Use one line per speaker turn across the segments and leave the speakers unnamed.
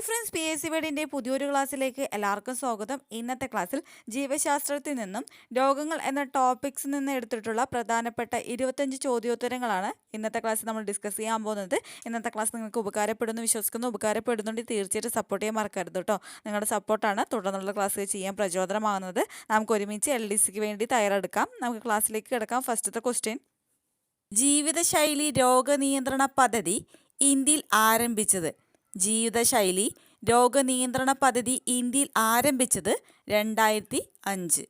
Hi friends P S C വേഡിന്റെ പുതിയൊരു ക്ലാസ്സിലേക്ക് എല്ലാവർക്കും സ്വാഗതം. ഇന്നത്തെ ക്ലാസ്സിൽ ജീവശാസ്ത്രത്തിൽ നിന്നും രോഗങ്ങൾ എന്ന ടോപ്പിക്സിൽ നിന്ന് എടുത്തിട്ടുള്ള പ്രധാനപ്പെട്ട ഇരുപത്തഞ്ച് ചോദ്യോത്തരങ്ങളാണ് ഇന്നത്തെ ക്ലാസ്സിൽ നമ്മൾ ഡിസ്കസ് ചെയ്യാൻ പോകുന്നത്. ഇന്നത്തെ ക്ലാസ് നിങ്ങൾക്ക് ഉപകാരപ്പെടുന്നു വിശ്വസിക്കുന്നു ഉപകാരപ്പെടുന്നുണ്ട്. തീർച്ചയായിട്ടും സപ്പോർട്ട് ചെയ്യാൻ മറക്കരുത് കേട്ടോ നിങ്ങളുടെ സപ്പോർട്ടാണ് തുടർന്നുള്ള ക്ലാസ് ചെയ്യാൻ പ്രചോദനമാകുന്നത്. നമുക്ക് ഒരുമിച്ച് എൽ ഡി സിക്ക് വേണ്ടി തയ്യാറെടുക്കാം. നമുക്ക് ക്ലാസ്സിലേക്ക് കിടക്കാം. ഫസ്റ്റത്തെ ക്വസ്റ്റ്യൻ ജീവിതശൈലി രോഗനിയന്ത്രണ പദ്ധതി ഇന്ത്യയിൽ ആരംഭിച്ചത്. ജീവിതശൈലി രോഗനിയന്ത്രണ പദ്ധതി ഇന്ത്യയിൽ ആരംഭിച്ചത് രണ്ടായിരത്തി അഞ്ച്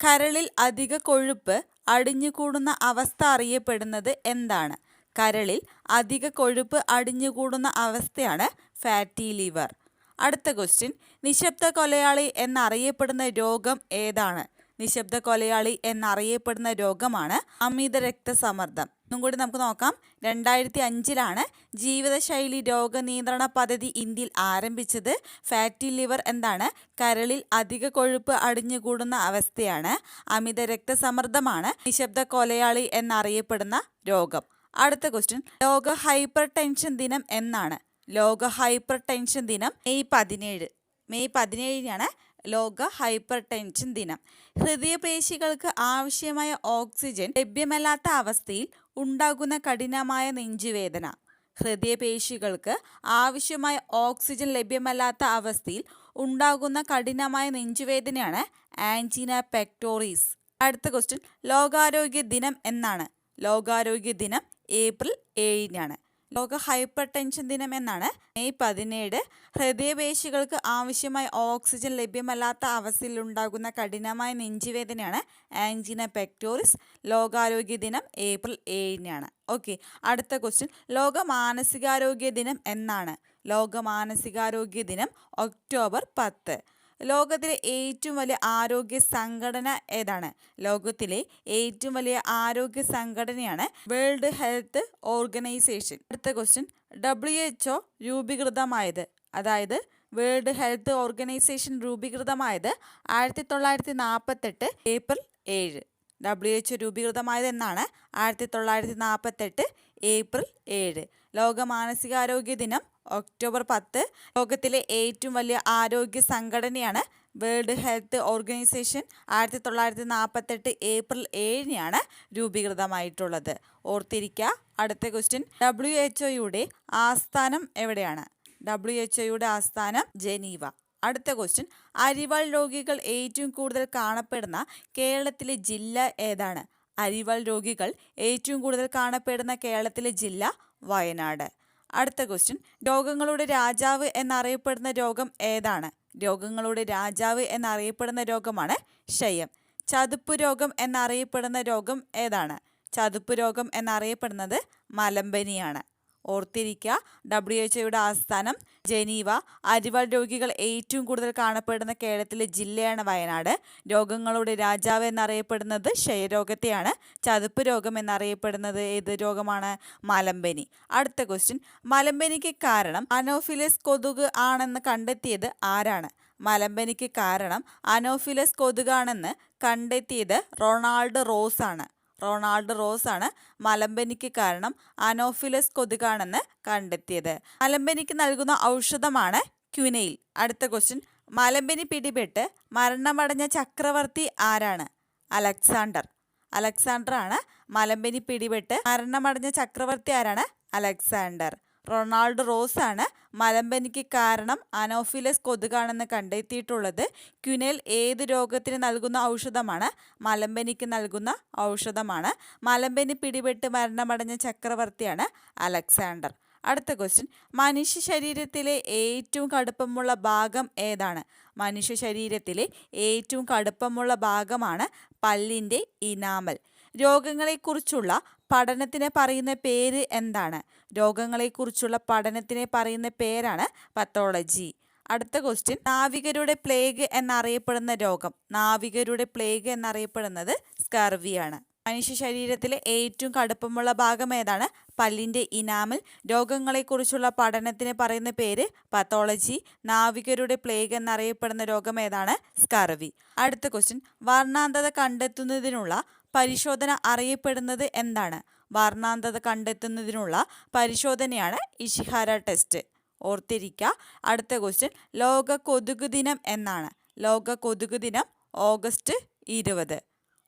കരളിൽ അധിക കൊഴുപ്പ് അടിഞ്ഞുകൂടുന്ന അവസ്ഥ അറിയപ്പെടുന്നത് എന്താണ്? കരളിൽ അധിക കൊഴുപ്പ് അടിഞ്ഞുകൂടുന്ന അവസ്ഥയാണ് ഫാറ്റി ലിവർ. അടുത്ത ക്വസ്റ്റ്യൻ നിശബ്ദ കൊലയാളി എന്നറിയപ്പെടുന്ന രോഗം ഏതാണ്? നിശബ്ദ കൊലയാളി എന്നറിയപ്പെടുന്ന രോഗമാണ് അമിത രക്തസമ്മർദ്ദം ഒന്നും കൂടി നമുക്ക് നോക്കാം. രണ്ടായിരത്തി അഞ്ചിലാണ് ജീവിതശൈലി രോഗനിയന്ത്രണ പദ്ധതി ഇന്ത്യയിൽ ആരംഭിച്ചത്. ഫാറ്റി ലിവർ എന്താണ്? കരളിൽ അധിക കൊഴുപ്പ് അടിഞ്ഞുകൂടുന്ന അവസ്ഥയാണ് അമിത രക്തസമ്മർദ്ദമാണ് നിശബ്ദ കൊലയാളി എന്നറിയപ്പെടുന്ന രോഗം. അടുത്ത ക്വസ്റ്റ്യൻ ലോക ഹൈപ്പർ ടെൻഷൻ ദിനം എന്നാണ്. ലോക ഹൈപ്പർ ടെൻഷൻ ദിനം മെയ് പതിനേഴ്. മെയ് പതിനേഴിനാണ് ലോക ഹൈപ്പർ ടെൻഷൻ ദിനം. ഹൃദയപേശികൾക്ക് ആവശ്യമായ ഓക്സിജൻ ലഭ്യമല്ലാത്ത അവസ്ഥയിൽ ഉണ്ടാകുന്ന കഠിനമായ നെഞ്ചുവേദന. ഹൃദയപേശികൾക്ക് ആവശ്യമായ ഓക്സിജൻ ലഭ്യമല്ലാത്ത അവസ്ഥയിൽ ഉണ്ടാകുന്ന കഠിനമായ നെഞ്ചുവേദനയാണ് ആൻജിന പെക്ടോറീസ്. അടുത്ത ക്വസ്റ്റ്യൻ ലോകാരോഗ്യ ദിനം എന്നാണ്. ലോകാരോഗ്യ ദിനം ഏപ്രിൽ ഏഴിനാണ്. ലോക ഹൈപ്പർ ടെൻഷൻ ദിനം എന്നാണ്. മെയ് പതിനേഴ് ഹൃദയപേശികൾക്ക് ആവശ്യമായ ഓക്സിജൻ ലഭ്യമല്ലാത്ത അവസ്ഥയിൽ ഉണ്ടാകുന്ന കഠിനമായ നെഞ്ചുവേദനയാണ് ആൻജിന പെക്ടോറിസ്. ലോകാരോഗ്യ ദിനം ഏപ്രിൽ ഏഴിനാണ്. ഓക്കെ അടുത്ത ക്വസ്റ്റ്യൻ. ലോക മാനസികാരോഗ്യ ദിനം എന്നാണ്. ലോക മാനസികാരോഗ്യ ദിനം ഒക്ടോബർ പത്ത്. ലോകത്തിലെ ഏറ്റവും വലിയ ആരോഗ്യ സംഘടന ഏതാണ്? ലോകത്തിലെ ഏറ്റവും വലിയ ആരോഗ്യ സംഘടനയാണ് വേൾഡ് ഹെൽത്ത് ഓർഗനൈസേഷൻ അടുത്ത ക്വസ്റ്റ്യൻ ഡബ്ല്യു എച്ച് ഒ രൂപീകൃതമായത്. അതായത് വേൾഡ് ഹെൽത്ത് ഓർഗനൈസേഷൻ രൂപീകൃതമായത് ആയിരത്തി തൊള്ളായിരത്തി നാൽപ്പത്തെട്ട് ഏപ്രിൽ ഏഴ്. ഡബ്ല്യു എച്ച് രൂപീകൃതമായത് എന്നാണ് ആയിരത്തി തൊള്ളായിരത്തി നാൽപ്പത്തെട്ട് ഏപ്രിൽ ഏഴ്. ലോക മാനസികാരോഗ്യ ദിനം ഒക്ടോബർ പത്ത്. ലോകത്തിലെ ഏറ്റവും വലിയ ആരോഗ്യ സംഘടനയാണ് വേൾഡ് ഹെൽത്ത് ഓർഗനൈസേഷൻ. ആയിരത്തി തൊള്ളായിരത്തി നാൽപ്പത്തെട്ട് ഏപ്രിൽ ഏഴിനാണ് രൂപീകൃതമായിട്ടുള്ളത്. ഓർത്തിരിക്കുക അടുത്ത ക്വസ്റ്റ്യൻ. ഡബ്ല്യു എച്ച് ഒയുടെ ആസ്ഥാനം എവിടെയാണ്? ഡബ്ല്യു എച്ച് ഒയുടെ ആസ്ഥാനം ജനീവ. അടുത്ത ക്വസ്റ്റ്യൻ അരിവാൾ രോഗികൾ ഏറ്റവും കൂടുതൽ കാണപ്പെടുന്ന കേരളത്തിലെ ജില്ല ഏതാണ്? അരിവാൾ രോഗികൾ ഏറ്റവും കൂടുതൽ കാണപ്പെടുന്ന കേരളത്തിലെ ജില്ല വയനാട്. അടുത്ത ക്വസ്റ്റ്യൻ രോഗങ്ങളുടെ രാജാവ് എന്നറിയപ്പെടുന്ന രോഗം ഏതാണ്? രോഗങ്ങളുടെ രാജാവ് എന്നറിയപ്പെടുന്ന രോഗമാണ് ക്ഷയം ചതുപ്പ് രോഗം എന്നറിയപ്പെടുന്ന രോഗം ഏതാണ്? ചതുപ്പ് രോഗം എന്നറിയപ്പെടുന്നത് മലമ്പനിയാണ്. ഓർത്തിരിക്കുക. ഡബ്ല്യു എച്ച് ഒയുടെ ആസ്ഥാനം ജനീവ. അരിവാൾ രോഗികൾ ഏറ്റവും കൂടുതൽ കാണപ്പെടുന്ന കേരളത്തിലെ ജില്ലയാണ് വയനാട്. രോഗങ്ങളുടെ രാജാവ് എന്നറിയപ്പെടുന്നത് ക്ഷയരോഗത്തെയാണ്. ചതുപ്പ് രോഗം എന്നറിയപ്പെടുന്നത് ഏത് രോഗമാണ്? മലമ്പനി. അടുത്ത ക്വസ്റ്റ്യൻ മലമ്പനിക്ക് കാരണം അനോഫിലസ് കൊതുക് ആണെന്ന് കണ്ടെത്തിയത് ആരാണ്? മലമ്പനിക്ക് കാരണം അനോഫിലസ് കൊതുകാണെന്ന് കണ്ടെത്തിയത് റൊണാൾഡ് റോസ് ആണ് റൊണാൾഡ് റോസ് ആണ് മലമ്പനിക്ക് കാരണം അനോഫിലസ് കൊതുകാണെന്ന് കണ്ടെത്തിയത്. മലമ്പനിക്ക് നൽകുന്ന ഔഷധമാണ് ക്യുനയിൽ അടുത്ത ക്വസ്റ്റ്യൻ മലമ്പനി പിടിപെട്ട് മരണമടഞ്ഞ ചക്രവർത്തി ആരാണ്? അലക്സാണ്ടർ. അലക്സാണ്ടർ ആണ് മലമ്പനി പിടിപെട്ട് മരണമടഞ്ഞ ചക്രവർത്തി ആരാണ്? അലക്സാണ്ടർ. റൊണാൾഡ് റോസ് ആണ് മലമ്പനിക്ക് കാരണം അനോഫിലസ് കൊതുകാണെന്ന് കണ്ടെത്തിയിട്ടുള്ളത്. ക്യുനൽ ഏത് രോഗത്തിന് നൽകുന്ന ഔഷധമാണ്? മലമ്പനിക്ക് നൽകുന്ന ഔഷധമാണ്. മലമ്പനി പിടിപെട്ട് മരണമടഞ്ഞ ചക്രവർത്തിയാണ് അലക്സാണ്ടർ. അടുത്ത ക്വസ്റ്റ്യൻ മനുഷ്യ ശരീരത്തിലെ ഏറ്റവും കടുപ്പമുള്ള ഭാഗം ഏതാണ്? മനുഷ്യ ശരീരത്തിലെ ഏറ്റവും കടുപ്പമുള്ള ഭാഗമാണ് പല്ലിന്റെ ഇനാമൽ. രോഗങ്ങളെക്കുറിച്ചുള്ള പഠനത്തിന് പറയുന്ന പേര് എന്താണ്? രോഗങ്ങളെക്കുറിച്ചുള്ള പഠനത്തിനെ പറയുന്ന പേരാണ് പത്തോളജി അടുത്ത ക്വസ്റ്റ്യൻ നാവികരുടെ പ്ലേഗ് എന്നറിയപ്പെടുന്ന രോഗം. നാവികരുടെ പ്ലേഗ് എന്നറിയപ്പെടുന്നത് സ്കർവിയാണ് മനുഷ്യ ശരീരത്തിലെ ഏറ്റവും കടുപ്പമുള്ള ഭാഗം ഏതാണ്? പല്ലിന്റെ ഇനാമൽ. രോഗങ്ങളെക്കുറിച്ചുള്ള പഠനത്തിന് പറയുന്ന പേര് പത്തോളജി നാവികരുടെ പ്ലേഗ് എന്നറിയപ്പെടുന്ന രോഗം ഏതാണ്? സ്കർവി അടുത്ത ക്വസ്റ്റ്യൻ വർണാന്തത കണ്ടെത്തുന്നതിനുള്ള പരിശോധന അറിയപ്പെടുന്നത് എന്താണ്? വർണാന്തത കണ്ടെത്തുന്നതിനുള്ള പരിശോധനയാണ് ഇഷിഹാര ടെസ്റ്റ്. ഓർത്തിരിക്കുക അടുത്ത ക്വസ്റ്റ്യൻ ലോക കൊതുക് ദിനം എന്നാണ്. ലോക കൊതുക് ദിനം ഓഗസ്റ്റ് ഇരുപത്.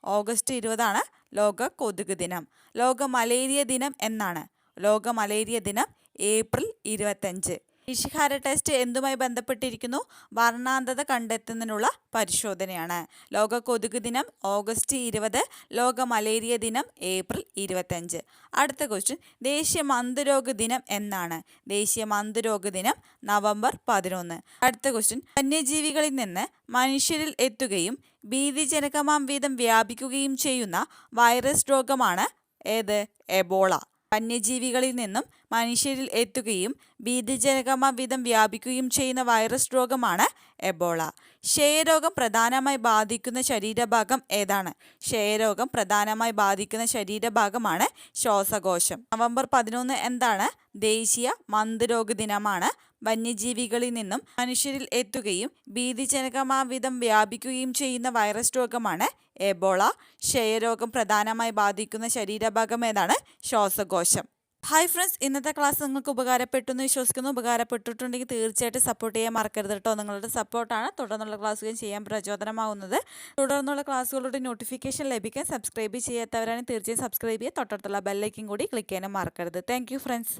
ഓഗസ്റ്റ് ഇരുപതാണ് ലോക കൊതുക് ദിനം. ലോക മലേറിയ ദിനം എന്നാണ്. ലോക മലേറിയ ദിനം ഏപ്രിൽ ഇരുപത്തഞ്ച്. ഇഷിഹാര ടെസ്റ്റ് എന്തുമായി ബന്ധപ്പെട്ടിരിക്കുന്നു? വർണാന്തത കണ്ടെത്തുന്നതിനുള്ള പരിശോധനയാണ്. ലോക കൊതുക് ദിനം ഓഗസ്റ്റ് ഇരുപത് ലോക മലേറിയ ദിനം ഏപ്രിൽ ഇരുപത്തഞ്ച്. അടുത്ത ക്വസ്റ്റ്യൻ ദേശീയ മന്ദരോഗ ദിനം എന്നാണ്. ദേശീയ മന്ദരോഗ ദിനം നവംബർ പതിനൊന്ന്. അടുത്ത ക്വസ്റ്റ്യൻ വന്യജീവികളിൽ നിന്ന് മനുഷ്യരിൽ എത്തുകയും ഭീതിജനകമാം വീതം വ്യാപിക്കുകയും ചെയ്യുന്ന വൈറസ് രോഗമാണ് ഏത്? എബോള. വന്യജീവികളിൽ നിന്നും മനുഷ്യരിൽ എത്തുകയും ഭീതിജനകമാവിധം വ്യാപിക്കുകയും ചെയ്യുന്ന വൈറസ് രോഗമാണ് എബോള. ക്ഷയരോഗം പ്രധാനമായി ബാധിക്കുന്ന ശരീരഭാഗം ഏതാണ്? ക്ഷയരോഗം പ്രധാനമായി ബാധിക്കുന്ന ശരീരഭാഗമാണ് ശ്വാസകോശം. നവംബർ പതിനൊന്ന് എന്താണ്? ദേശീയ മന്ദരോഗ ദിനമാണ്. വന്യജീവികളിൽ നിന്നും മനുഷ്യരിൽ എത്തുകയും ഭീതിജനകമാവിധം വ്യാപിക്കുകയും ചെയ്യുന്ന വൈറസ് രോഗമാണ് എബോള ക്ഷയരോഗം പ്രധാനമായി ബാധിക്കുന്ന ശരീരഭാഗം ഏതാണ്? ശ്വാസകോശം. ഹായ് ഫ്രണ്ട്സ് ഇന്നത്തെ ക്ലാസ് നിങ്ങൾക്ക് ഉപകാരപ്പെട്ടു എന്ന് വിശ്വസിക്കുന്നു. ഉപകാരപ്പെട്ടിട്ടുണ്ടെങ്കിൽ തീർച്ചയായിട്ടും സപ്പോർട്ട് ചെയ്യാൻ മറക്കരുത് കേട്ടോ നിങ്ങളുടെ സപ്പോർട്ടാണ് തുടർന്നുള്ള ക്ലാസ്സുകൾ ചെയ്യാൻ പ്രചോദനമാവുന്നത്. തുടർന്നുള്ള ക്ലാസ്സുകളുടെ നോട്ടിഫിക്കേഷൻ ലഭിക്കാൻ സബ്സ്ക്രൈബ് ചെയ്യാത്തവരാണെങ്കിൽ തീർച്ചയായും സബ്സ്ക്രൈബ് ചെയ്യുക. തൊട്ടടുത്തുള്ള ബെല്ലൈക്കും കൂടി ക്ലിക്ക് ചെയ്യാനും മറക്കരുത്. Thank friends